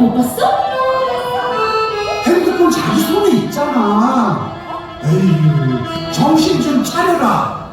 못 봤어? 핸드폰 자기 손에 있잖아. 에휴, 정신 좀 차려라.